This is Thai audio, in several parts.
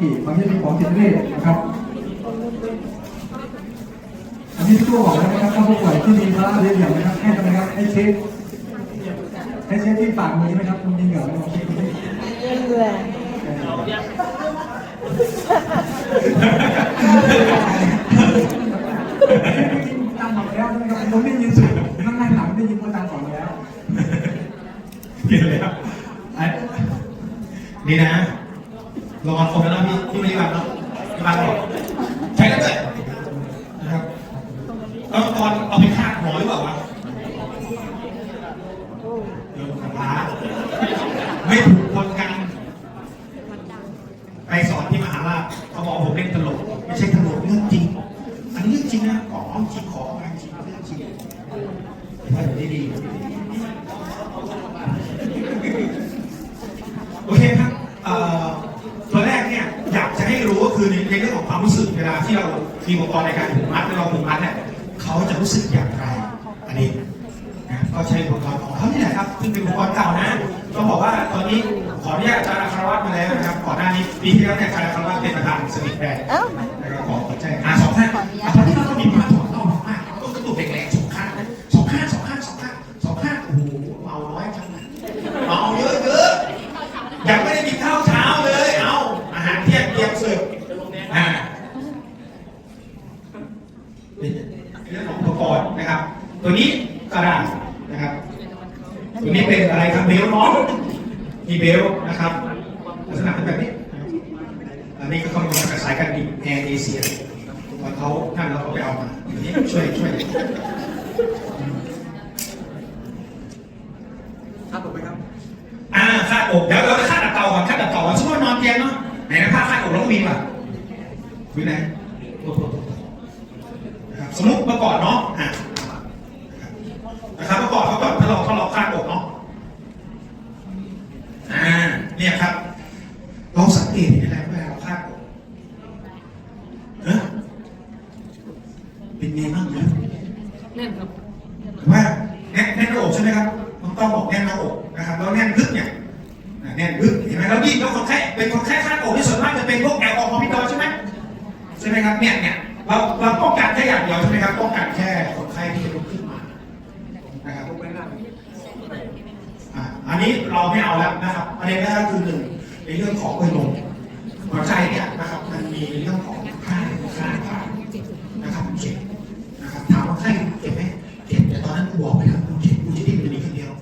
ที่ประเภทของจิตเวชนะครับ อันนี้ที่ตัวบอกแล้วนะครับถ้าผู้ป่วยที่มีภาระเรียนอย่างนะครับให้ทำไมครับ ให้เช็คให้เช็คที่ปากมือไหมครับคุณยิงเหรอลองเช็คดูเหนื่อตามหมดแล้วใช่ไหมครับผมได้ยินสุดนั่งนั่งหลังได้ยินว่าตามก่อนแล้วเปลี่ยนเลยครับนี่นะ รางวัลครบแล้วนะพี่พี่ไม่ได้บังเนาะไม่บังหรอกใช้แล้วด้วยนะครับแล้วตอนเอาไปคาดหัวหรือเปล่าวะเดี๋ยวคาถาไม่ถูกคนกันไปสอนที่มหาลัยเขาบอกว่าผมเล่นตลก ไม่ใช่ตลกเรื่องจริง อันนี้เรื่องจริงนะของจริงของจริงเรื่องจริงว่าอยู่ดีๆ โอเคครับเอ่อตัวแรกเนี่ยอยากจะให้รู้ก็ คือในในเรื่องของความรู้สึกเวลาที่เรามีอุปกรณ์ในการผูกมัดเราผูกมัดเนี่ยเขาจะรู้สึกอย่างไร อันนี้นะก็ใช้อุปกรณ์ของเขานี่แหละครับซึ่งเป็นอุปกรณ์เก่านะต้องบอกว่าตอนนี้ขออนุญาตอาจารย์อัครวัตรมาแล้วนะครับก่อนหน้านี้ปีที่แล้วเนี่ยอาจารย์อัครวัตรเป็นประธานสนิทแบรนด์เอ้านะครับขอขอแจ้งอ่าส ตัวนี้กระดาษนะครับ ตัวนี้เป็นอะไรครับเบลน้องมีเบลนะครับลักษณะเป็นแบบนี้ อันนี้ก็เข้ามาจากสายการบินแอร์เอเชียตอนเขาท่านเราก็ไปเอามาอันนี้ช่วยช่วยครับผมไปครับ อ่าคาดอกเดี๋ยวเราจะคาดดับเต่าก่อนคาดดับเต่าก่อนสมมติว่านอนเตียงเนาะไหนนะผ้าคาดอกเราก็มีป่ะคุยไหนนะครับสมมติประกอบเนาะอะ นะครับประกอบเขาก่อนถ้าเราถ้าเราคาดอกเนาะอ่าเนี่ยครับเราสังเกตเห็นอะไรเวลาเราคาดอกเนอะเป็นไงบ้างนะแน่นครับหรือว่าแน่นแน่นหน้าอกใช่ไหมครับน้องต้องบอกแน่นหน้าอกนะครับแล้วแน่นลึกเนี่ยอะแน่นลึกเห็นไหมแล้วยิ่งแล้วคนไข้เป็นคนไข้คาดอกที่ส่วนมากจะเป็นพวกแอลกอฮอล์พิษดอใช่ไหมใช่ไหมครับเนี่ยเนี่ยเราเราป้องกันแค่อย่างเดียวใช่ไหมครับป้องกันแค่คนไข้ที่จะลุกขึ้นมานะครับอะอั นนี้เราไม่เอาแล้วนะครับประเด็นแรกก็คือหนึ่งในเรื่องของเอลมหัวใจเนี่ยนะครับมันมีเรื่องของค่าค่าค่านะครับเจ็บนะครับถามว่าไข้เจ็บไหมเจ็บแต่ตอนนั้นกูบอกไปครับกูเจ็บกูจะดิ้นอยู่นี้คนเดียว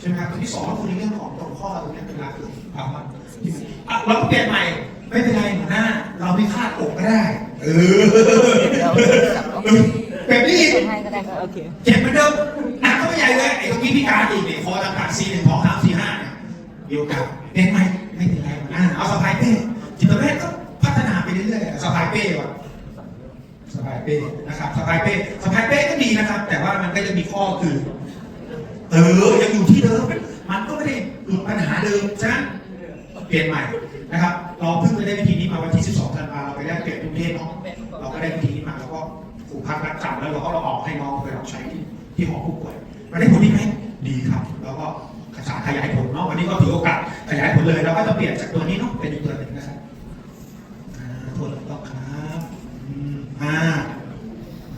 ใช่ไหมครับตัวที่สองก็คือในเรื่องของตรงข้อตรงนี้เป็นหลักเลยภาวะที่มันอะเราเปลี่ยนใหม่ไม่เป็นไรหัวหน้า เราไม่คาดอกก็ได้ เออแบบนี้อีกให้ก็ได้ครับโอเคเจ็บ เป้นะครับสะพายเป้สะพายเป้ก็ดีนะครับ แต่ว่ามันก็จะมีข้อคือ เออยังอยู่ที่เดิมมันก็ไม่ได้หลุดปัญหาเดิมฉะนั้นเปลี่ยนใหม่นะครับ เราเพิ่งไปได้วิธีนี้มาวันที่ 12ธันวาเราไปแลกเปลี่ยนทุกเพศเนาะเราก็ได้วิธีนี้มาแล้วก็ครูพักรักจำแล้วเราก็เราออกให้น้องไปลองใช้ที่ที่หอผู้ป่วยมันได้ผลดีไหมดีครับ แล้วก็ขยายผลเนาะวันนี้ก็ถือโอกาสขยายผลเลยเราก็จะเปลี่ยนจากตัวนี้เนาะเป็นตัวหนึ่งนะครับอ่าโทษแล้วครับอืมอ่า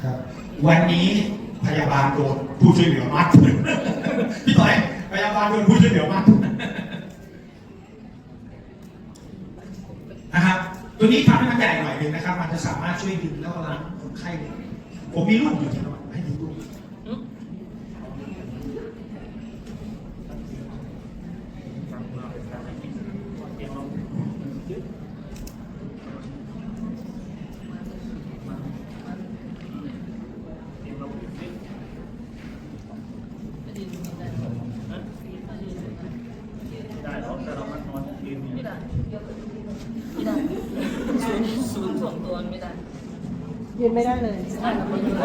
ครับวันนี้พยาบาลโดน ผู้ช่วยเหลือมัดพี่ต่อยพยาบาลโดนผู้ช่วยเหลือมัดนะครับตัวนี้ทำให้มันใหญ่หน่อยหนึงนะครับ มันจะสามารถช่วยดึงแล้วก็ล้างคนไข้ผมมีรูปอยู่ที่นอนให้ดูรูปไม่ได้ไม่ได้ศู นย์ศูนย์ถ่วงตัวไม่ได้ยืนไม่ได้เลย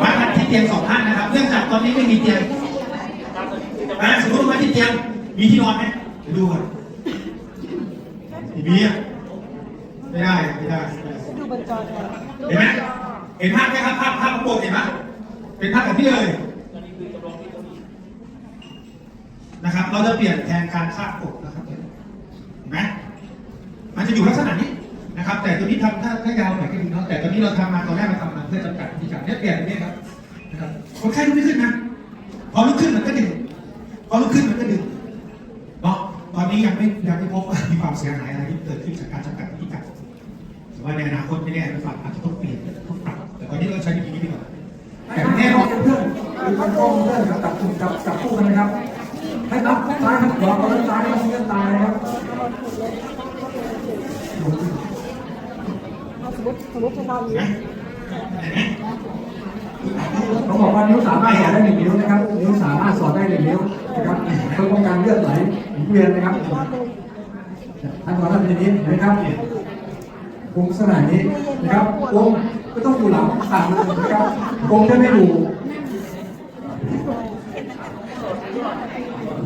มากันที่เตียงสองท่านนะครับ เนื่องจากตอนนี้ไม่มีเตียงอ่าสมมติว่าที่เตียงมีที่นอนไหมไปดูก่อนมีอะไม่ได้ไม่ได้ไม่ได้ดูบนจอแทนเห็นไหมเห็นภาพไหมครับภาพภาพข้างบนเห็นไหมเป็นภาพแบบนี้เลยนะครับ เราจะเปลี่ยนแทนการคาดอกนะครับเห็นไหมมันจะอยู่ลักษณะนี้ นะครับ แต่ตัวนี้ทำถ้าถ้ายาวหน่อยก็ดีเนาะแต่ตอนนี้เราทำมาตอนแรกเราทำมาเพื่อจำกัดพิธีการเนี่ยเปลี่ยนอย่างนี้ครับนะครับคนไข้ลุกไม่ขึ้นนะพอลุกขึ้นมันก็ดึงพอลุกขึ้นมันก็ดึงเนาะตอนนี้ยังไม่ยังไม่พบว่ามีความเสียหายอะไรที่เกิดขึ้นจากการจำกัดพิธีการแต่ว่าในอนาคตไม่แน่นะครับอาจจะต้องเปลี่ยนต้องปรับแต่ตอนนี้เราใช้วิธีนี้ดีกว่าแต่แต่แน่นอนเพื่อนคือมันต้องเพื่อนกับจับกลุ่มจับจับคู่กันนะครับให้นับซ้ายครับขวาขวาซ้ายครับเพื่อนตายนะครับ ส มติสมมติจะนอนอยู่นะเห็นไหมเขาบอกว่านิ้วสามารถสอดได้หนึ่งนิ้วนะครับ นิ้วสามารถสอดได้หนึ่งนิ้วนะครับเพื่อป้องกันเลือดไหลเวียนนะครับท่านขอท่านเป็นนี้เห็นไหมครับกงสนานนี้นะครับกงก็ต้องอยู่หลังต่างเลยนะครับกงจะไม่อยู่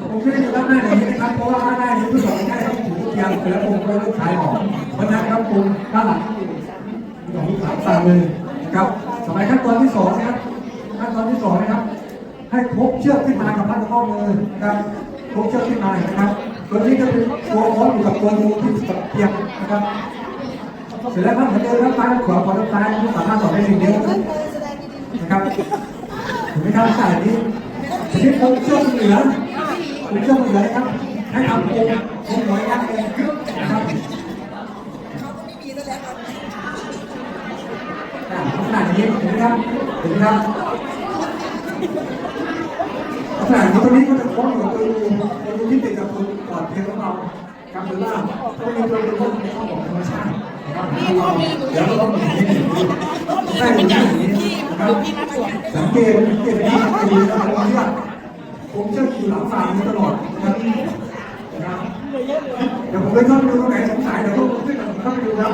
กงจะไม่อยู่ด้านหน้าอย่างนี้นะครับ เพราะว่าด้านหน้านี้ผู้สอนได้ต้องถือเทียมแล้วกงก็ต้องขายออกเพราะนั้นครับกงด้านหลัง เลยนะครับสมัยขั้นตอนที่สองนะครับขั้นตอนที่สองนะครับ ให้พกเชือกขึ้นมากับพันข้อมือนะครับพกเชือกขึ้นมานะครับตัวนี้จะเป็นตัวคล้องอยู่กับตัวงูที่กับเทียมนะครับเสร็จแล้วครับเหมือนเดิมครับซ้ายขวาขวาซ้ายที่สามารถสอนได้หนึ่งเดียวนะครับถึงไม่ทำสายนี้ทีนี้พกเชือกเหลือพกเชือกเหลือนะครับให้ทำโค้งโค้งหัวยักษ์เลยนะครับ นี้เห็นไหมครับเห็นไหมครับลักษณะนี้ตัวนี้ก็จะคล้องอยู่กับตัวงูตัวงูที่ติดกับตัวปอดเพียงของเรากับตัวล่างตัวนี้ตัวงูที่เข้าของธรรมชาตินะครับเดี๋ยวเราต้องมีนิดหนึ่งได้เป็นอย่างนี้นะครับสังเกตสังเกตดีดีนะครับว่าเนี่ยผมจะอยู่หลังฝ่ายนี้ตลอดนะครับนะครับเดี๋ยวผมไปเข้าไปดูตรงไหนสงสัยเดี๋ยวผมขึ้นมาเข้าไปดูครับ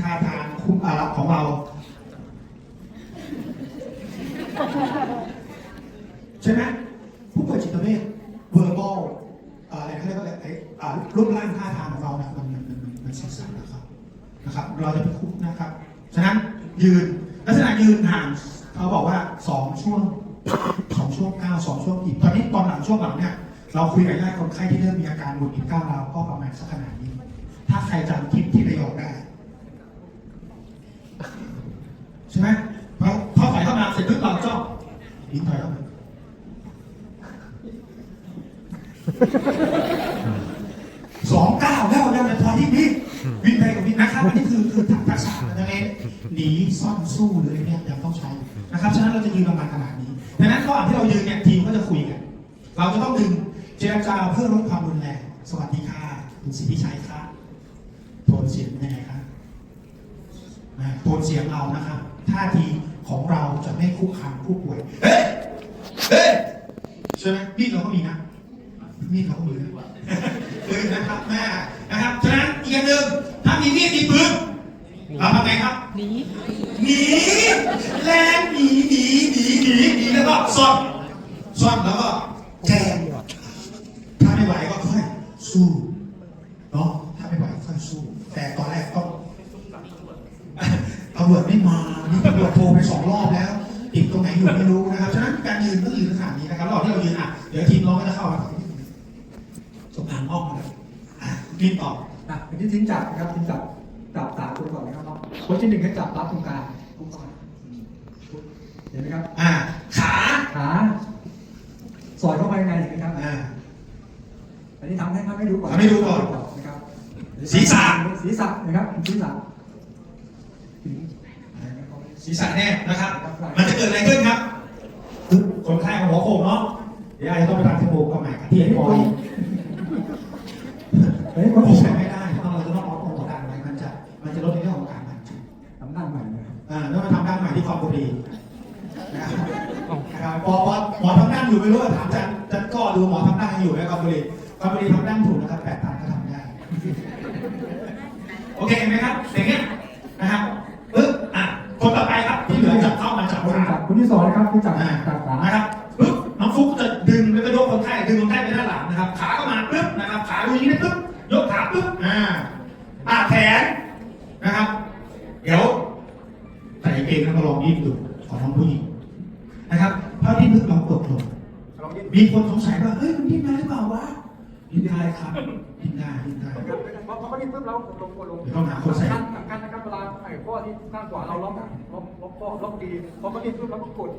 ท่าทางคุ้มอารับของเรา ใช่ไหมผู้ป่วยจิตเวช verbal เอ่ออะไรเขาเรียกว่าอะไรไอ้อ่ารูปร่างท่าทางของเราเนี่ยมันมันมันมันมันสื่อสารนะครับนะครับ เราจะไปคุกนะครับ ฉะนั้นยืนลักษณะยืนห่างเขาบอกว่าสองช่วงสองช่วงก้าวสองช่วงอีกตอนนี้ตอนหลังช่วงหลังเนี่ยเราคุยกับญาติคนไข้ที่เริ่มมีอาการหงุดหงิดก้าวร้าวก็ประมาณสักขนาดนี้ ถ้าใครจำคลิปที่ประโยคได้ใช่ไหมพอพอถอยเข้ามาเสร็จปุ๊บเราจ้องยิงถอยเข้ามาสองเก้าแล้วยังจะถอยที่นี่วิ่งไปกับวิ่งนะครับอันนี้คือคือ ทักษะนั่นเองหนีซ่อนสู้หรืออะไรเนี่ยยังต้องใช้นะครับฉะนั้นเราจะยืนประมาณขนาดนี้ดังนั้นระหว่างที่เรายืนเนี่ยทีมก็จะคุยกันเราจะต้องดึงเจรจาเพื่อลดความรุนแรงสวัสดีค่ะคุณสิทธิชัยค่ะโทนเสียงเป็นยังไงคะโทนเสียงเรานะครับท่าทีของเราจะไม่คุกคามผู้ป่วยเฮ้เฮ้ใช่ไหมมีดเราก็มีนะมีดเราก็มีนะปืนนะครับแม่นะครับฉะนั้นอีกอย่างหนึ่งถ้ามีมีดมีปืน ทำไงครับ หนีหนีแรงหนีหนีหนีหนีหนีแล้วก็ซ่อนซ่อนแล้วก็แจงถ้าไม่ไหวก็ค่อยสู้เนาะถ้าไม่ไหวค่อยสู้ แต่ตอนแรกต้องตำรวจไม่มานี่ตำรวจโทรไปสองรอบแล้วติดตรงไหนอยู่ไม่รู้นะครับฉะนั้นการยืนก็ยืนสถานนี้นะครับระหว่างที่เรายืนอะเดี๋ยวทีมน้องก็จะเข้ามาสมทางอ้อมมาเลยอะรีบตอบนะเป็นที่ทิ้งจับนะครับทิ้งจับจับสามคนก่อนนะ ครับเนาะคนที่หนึ่งให้จับรับตรงกลางตรงกลางเห็นไหมครับ อ่า ขาขาสอดเข้าไปในนะครับ อ่า อันนี้ทำให้ทำให้ดูก่อนทำให้ดูก่อนนะครับศีรษะ ศีรษะนะครับศีรษะศีรษะแน่นะครับ มันจะเกิดอะไรขึ้นครับปึ๊บคนไข้ของหัวโขกเนาะเดี๋ยวอาจจะต้องไปตัดจมูกกับใหม่กับที่ไอ้ปอยเฮ้ยเพคนราะที่ใช้ไม่ อ่าแล้วมาทำด้านใหม่ที่ความบุรีนะครับนะครับพอพอหมอทำด้านอยู่ไม่รู้ว่าถามจันจันก็ดูหมอทำด้านอยู่ในความบุรีความบุรีทำด้านถูกนะครับแปดตันก็ทำได้โอเคไหมครับอย่างเงี้ยนะครับปึ๊บอะคนต่อไปครับที่เหลือจะเข้ามาจับคนขาจับคนที่สองนะครับที่จับอ่าจับขานะครับปึ๊บน้องฟุกจะดึงแล้วก็ยกคนไข้ดึงคนไข้ไปด้านหลังนะครับ ขาก็มาปึ๊บนะครับขาดูอย่างนี้นะปึ๊บยกขาปึ๊บอ่าอ่าแขน มีคนสงสัยว่าเฮ้ยมันดิ้นได้หรือเปล่าวะพิมพ์ได้ครับพิมพ์ได้พิมพ์ได้พอพอเขาดิ้นปุ๊บเราลงกดลงเดี๋ยวต้องหาคนใส่สำคัญนะครับเวลาไอ้ข้อที่ข้างขวาเราล็อกอะล็อกล็อกข้อล็อกดีพอเขาดิ้นปุ๊บเราก็กด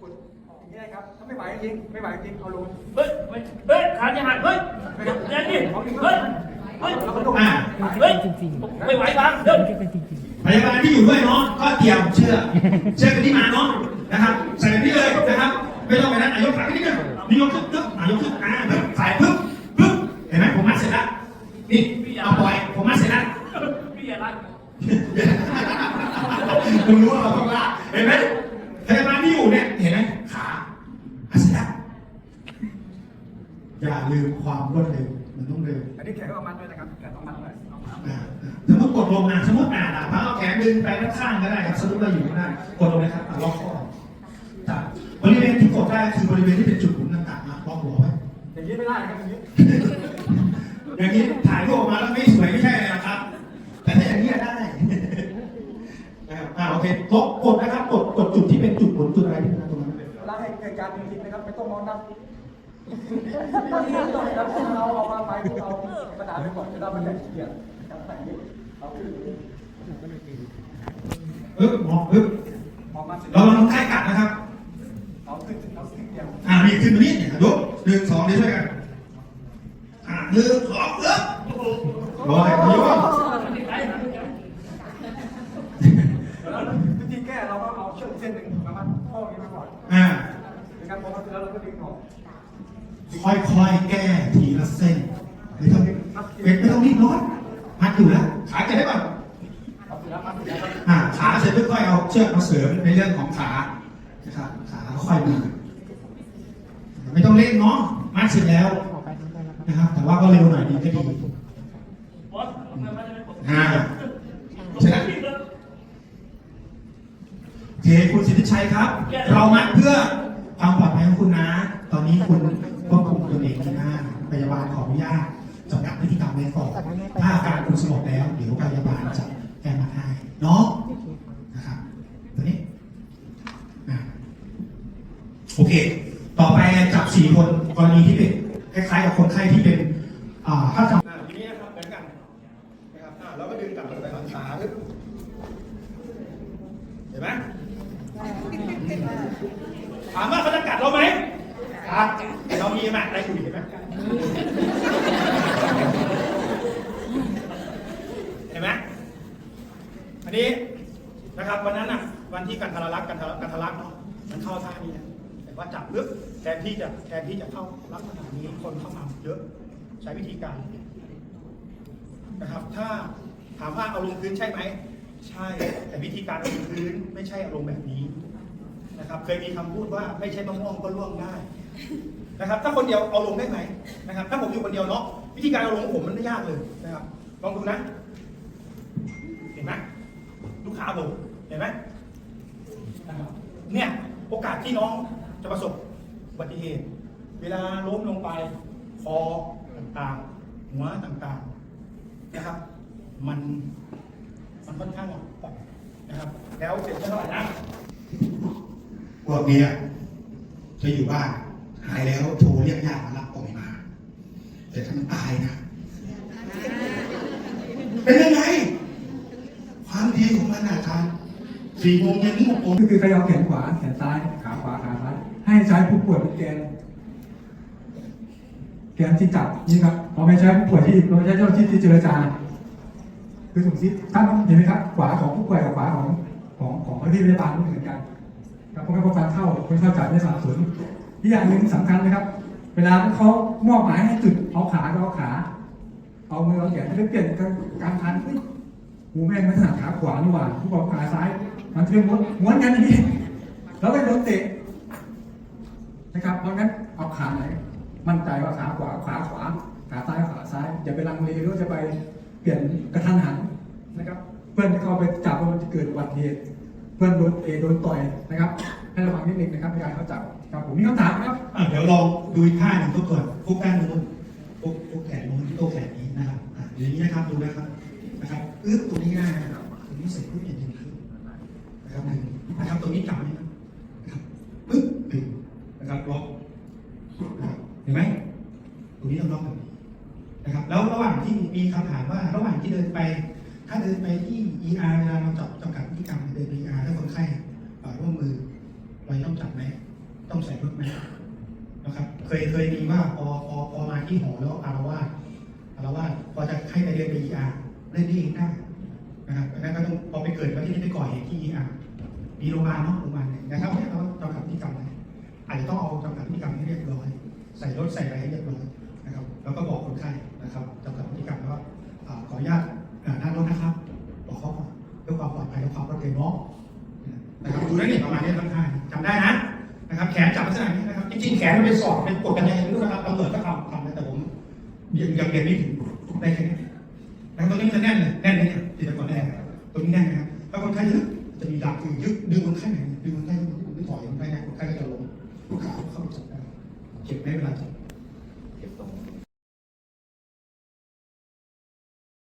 กดอย่างนี้นะครับถ้าไม่ไหวจริงไม่ไหวจริงเอาลงเฮ้ยเฮ้ยเฮ้ยขาจะหักเฮ้ยเดี๋ยวดิเฮ้ยเฮ้ยเราก็ต้องอ่าเฮ้ยไม่ไหวบ้างเดี๋ยวพยาบาลที่อยู่ด้วยเนาะก็เตรียมเชือกเชือกที่มาเนาะนะครับใส่แบบนี้เลยนะครับไม่ต้องไปนั้นอายกขาขึ้นนิดนึง นี่ยกขึ้นปึ๊บอายกขึ้นอ่าปึ๊บใส่ปึ๊บปึ๊บเห็นไหมผมมัดเสร็จแล้วนี่เอาปล่อยผมมัดเสร็จแล้วพี่อย่าลั่นคุณรู้ว่าเราต้องลากเห็นไหมพยาบาลที่อยู่เนี่ยเห็นไหมขามัดเสร็จแล้วอย่าลืมความรวดเร็วมันต้องเร็วอันนี้แขนก็เอามัดด้วยนะครับแขนต้องมัดด้วยอ่าสมมติกดลงอะสมมติอ่านอะพาเอาแขนดึงไปข้างๆก็ได้ครับสมมติเราอยู่ข้างหน้ากดลงเลยครับอะล็อกข้อจับบริเวณที่กดได้คือบริเวณที่เป็นจุด หมุนต่างๆอะล็อกหัวไว้อย่างนี้ไม่ได้นะครับอย่างนี้ อย่างนี้ถ่ายรูปออกมาแล้วไม่สวยไม่ใช่เลยนะครับ แต่ถ้าอย่างนี้ได้นะครับอ่าโอเคกดกดนะครับกดกดจุดที่เป็นจุดหมุนจุดอะไรที่เป็นตรงนั้นเวลาให้เกิดการจริงๆนะครับไม่ต้องมองนับเราเอามาไปเอากระดาษไปก่อนจะได้ไม่ได้เขียนกับใส่นี้เอาขึ้นปึ๊บมองปึ๊บมองมาเสร็จเราลองใกล้กัดนะครับเอาขึ้นเอาขึ้นเดียวอ่านี่ขึ้นมานี่เนี่ยยก หนึ่งสองนี่ช่วยกันอ่าหนึ่งสองเริ่มโอ้ยยกวิธีแก้เราก็เอาเชือกเส้นหนึ่งมามัดข้อนี้ไปก่อนอ่านะครับพอมาเสร็จแล้วเราก็ดึงออกค่อยๆแก้ทีละเส้นไม่ต้องเบ็ดไม่ต้องรีบร้อนมัดอยู่แล้วขาจะได้ป่ะเอาเสร็จแล้วมัดเสร็จแล้วครับอ่าขาเสร็จปุ๊บค่อยเอาเชือกมาเสริมในเรื่องของขานะครับขาค่อยมาไม่ต้องเร่งเนาะ มัดเสร็จแล้วนะครับ แต่ว่าก็เร็วหน่อยดีก็ดีบอสทำไมไม่ได้ผมอ่าเสร็จแล้วโอเคคุณสิทธิชัยครับ เรามัดเพื่อความปลอดภัยของคุณนะ ตอนนี้คุณควบคุมตัวเองไม่ได้พยาบาลขออนุญาตจำกัดพฤติกรรมไว้ก่อนถ้าอาการคุณสงบแล้วเดี๋ยวพยาบาลจะแก้มาให้เนาะนะครับตัวนี้อะโอเค ต่อไปจับสี่คนกรณีที่เป็นคล้ายๆกับคนไข้ที่เป็นอ่าถ้าจำอ่าทีนี้นะครับเหมือนกันนะครับ อ่าเราก็ดึงกลับไปหลังขาขึ้นเห็นไหมถามว่าเขาจะกัดเราไหมครับแต่เรามีไหมากอะไรอยู่เห็นไหมเห็นไหมอันนี้นะครับวันนั้นอะวันที่กันทรลักษณ์กันทรกันทรลักษณ์มันเข้าท่านี้นะแต่ว่าจับลึกแทนที่จะแทนที่จะเข้าลักษณะนี้คนเข้ามาเยอะ ใช้วิธีการ นะครับ ถ้าถามว่าเอาลงพื้นใช่ไหม ใช่ แต่วิธีการเอาลงพื้นไม่ใช่เอาลงแบบนี้นะครับ เคยมีคำพูดว่าไม่ใช่มะม่วงก็ล่วงได้นะครับ ถ้าคนเดียวเอาลงได้ไหมนะครับ ถ้าผมอยู่คนเดียวเนาะวิธีการเอาลงของผมมันไม่ยากเลยนะครับ ลองดูนะ เห็นไหมลูกค้าผมเห็นไหมนะครับเนี่ยโอกาสที่น้องจะประสบอุบัติเหตุ เวลาล้มลงไปคอต่างๆหัวต่างๆ นะครับ มันมันค่อนข้างอ่อนนะครับ แล้วเสร็จเท่าไหร่นะพวกเนี้ยจะอยู่บ้านหายแล้วโทรเรียกญาติมารับก็ไม่มาแต่ถ้ามันตายนะ เป็นยังไง ความดีของมันอาจารย์สี่โมงเย็นถึงหกโมงก็คือใครเอาแขนขวาแขนซ้ายขาขวาขาซ้ายให้ใช้ผู้ป่วยเป็นแกน แกนที่จับนี่ครับเราไม่ใช้ผู้ป่วยที่เราใช้เจ้าที่ที่เจรจา คือสมมติท่านเห็นไหมครับ ขวาของผู้ป่วยกับขวาของของของที่พยาบาลไม่เหมือนกันครับเพราะงั้นพอการเข้าคนเข้าจัดไม่สับสนอีกอย่างหนึ่งสำคัญนะครับ เวลาเขามอบหมายให้จุดเอาขาก็เอาขา เอามือเอาแขนไม่เปลี่ยนกันการพันเฮ้ยหูแม่งไม่ถนัดขาขวานี่หว่าผู้บอกขาซ้าย มันจะเป็นม้วนม้วนกันอย่างนี้แล้วก็โดนเตะนะครับเพราะงั้นเอาขาไหน มั่นใจว่าขาขวาขาขวาขาซ้ายขาซ้ายอย่าไปลังเลหรือจะไปเปลี่ยนกระทันหันนะครับ เพื่อนที่เข้าไปจับว่ามันจะเกิดอุบัติเหตุเพื่อนโดนเอโดนต่อยนะครับให้ระวังนิดนึงนะครับในการเข้าจับครับผมมีคำถามครับเดี๋ยวลองดูอีกท่าหนึ่งทุกคนฟุกด้านนู้นฟุกฟุกแขนนู้นโตแขนนี้นะครับอย่างนี้นะครับดูนะครับนะครับอึ๊บตรงนี้ง่ายนะครับตรงนี้เสร็จปุ๊บอย่างขึ้นนะครับหนึ่งนะครับตรงนี้จับนี่นะครับปึ๊บดึงนะครับล็อกนะ เห็นไหมตรงนี้ต้องล็อกแบบนี้ระหว่างที่มีคำถามว่า ระหว่างที่เดินไป ถ้าเดินไปที่ ER เวลาเราจับจำกัดพฤติกรรมเดินไป ER ถ้าคนไข้เอ่ร่วมมือเราต้องจับไหมต้องใส่รถไหมนะครับ เคยเคยมีว่าพอพอพอมาที่หอแล้วอารวาสอารวาสพอจะให้ไปเดินไป ER เล่นได้เองได้นะครับอันนั้นก็ต้องพอไปเกิดว่าที่นี่ไปก่อเหตุที่ ER มีโรงพยาบาลเนาะโรงพยาบาลเนี่ยนะครับให้เราจำกัดพฤติกรรมไว้อาจจะต้องเอาจำกัดพฤติกรรมให้เรียบร้อย ใส่รถใส่อะไรให้เรียบร้อยนะครับแล้วก็บอกคนไข้นะครับจำกัดพฤติกรรมว่าขออนุญาตอ่านั่งรถนะครับ บอกเขาก่อนเพื่อความปลอดภัยและความรวดเร็วเนาะนะครับดูได้เนี่ยประมาณนี้ทั้งท่าจำได้นะนะครับแขนจับลักษณะนี้นะครับจริงๆแขนมันเป็นศอกเป็นกดกันยังไงรู้นะครับตำรวจก็ทำทำนะแต่ผมยังยังเรียนไม่ถึงได้แค่นี้แล้วตรงนี้มันจะแน่นเลยแน่นเลยเนี่ยติดตะกอนแน่นตรงนี้แน่นนะครับถ้าคนไข้ยึดจะมีดักคือยึดดึงคนไข้ไหนดึงคนไข้ไม่ถอยคนไข้นะคนไข้ก็จะล้มลูกขา เข้าไปจับได้เจ็บไหมเวลาจับเก็บตรง